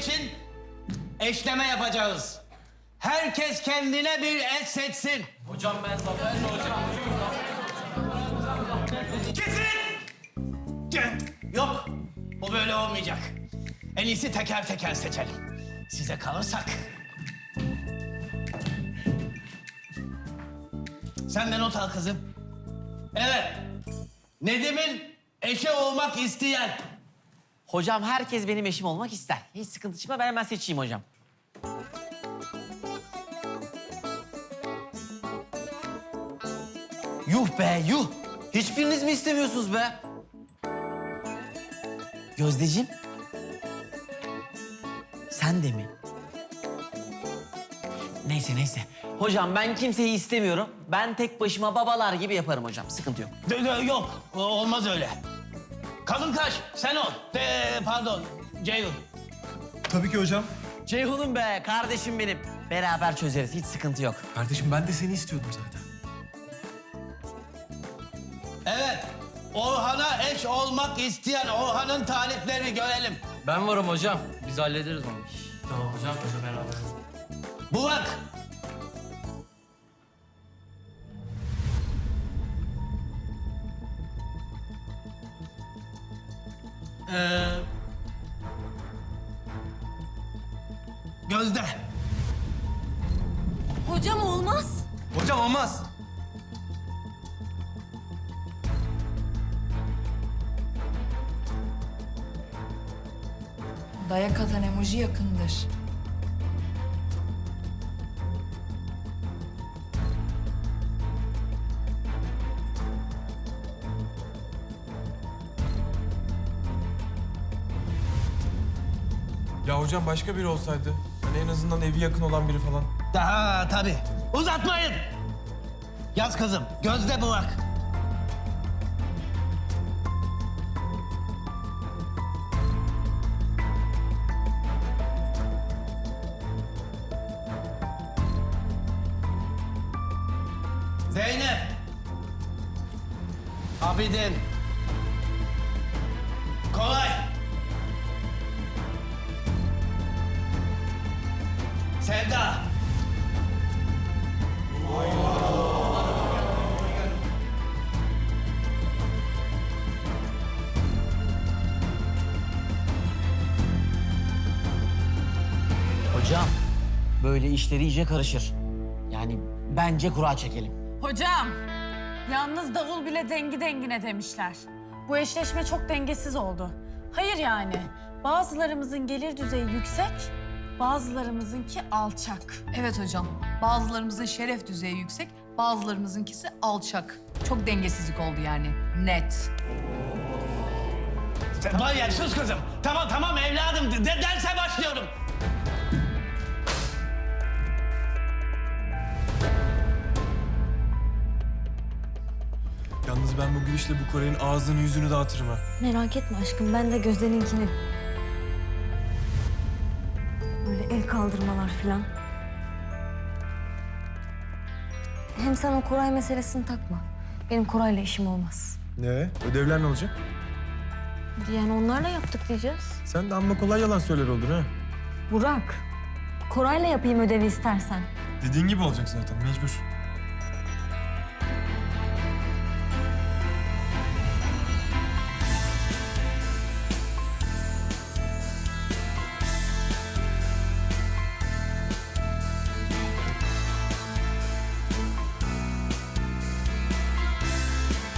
için eşleme yapacağız. Herkes kendine bir el seçsin. Hocam ben Zafer Hocam. Kesin! Yok, bu böyle olmayacak. En iyisi teker teker seçelim. Size kalırsak. Sen de not al kızım. Evet. Nedim'in eşi olmak isteyen. Hocam herkes benim eşim olmak ister. Hiç sıkıntı çıkma ben hemen seçeyim hocam. Yuh be yuh. Hiçbiriniz mi istemiyorsunuz be? Gözdeciğim. Sen de mi? Neyse neyse. Hocam ben kimseyi istemiyorum. Ben tek başıma babalar gibi yaparım hocam. Sıkıntı yok. Yok, olmaz öyle. Kadın kaç, sen ol. De, pardon, Ceyhun. Tabii ki hocam. Ceyhun'um be kardeşim benim. Beraber çözeriz hiç sıkıntı yok. Kardeşim ben de seni istiyordum zaten. Evet, Orhan'a eş olmak isteyen Orhan'ın taliplerini görelim. Ben varım hocam. Biz hallederiz onu. Tamam hocam. Hocam beraber. Burak. Ee, Gözde. Hocam olmaz. Hocam olmaz. Dayak atan emoji yakındır. Ya hocam başka biri olsaydı. Hani en azından evi yakın olan biri falan. Daha tabii. Uzatmayın. Yaz kızım. Gözde Burak. Zeynep. Abidin. Sevda. Hocam böyle işleri iyice karışır. Yani bence kura çekelim. Hocam, yalnız davul bile dengi dengine demişler. Bu eşleşme çok dengesiz oldu. Hayır yani, bazılarımızın gelir düzeyi yüksek, bazılarımızınki alçak. Evet hocam. Bazılarımızın şeref düzeyi yüksek, bazılarımızınkisi alçak. Çok dengesizlik oldu yani. Net. Sen var ya sus kızım. Tamam tamam evladım. De, derse başlıyorum. Yalnız ben bu gülüşle bu Kore'nin ağzını yüzünü dağıtırım ha. Merak etme aşkım ben de Gözde'ninkini. El kaldırmalar filan. Hem sen o Koray meselesini takma. Benim Koray'la işim olmaz. Ne? Ödevler ne olacak? Yani onlarla yaptık diyeceğiz. Sen de amma kolay yalan söyler oldun ha. Burak, Koray'la yapayım ödevi istersen. Dediğin gibi olacak zaten mecbur.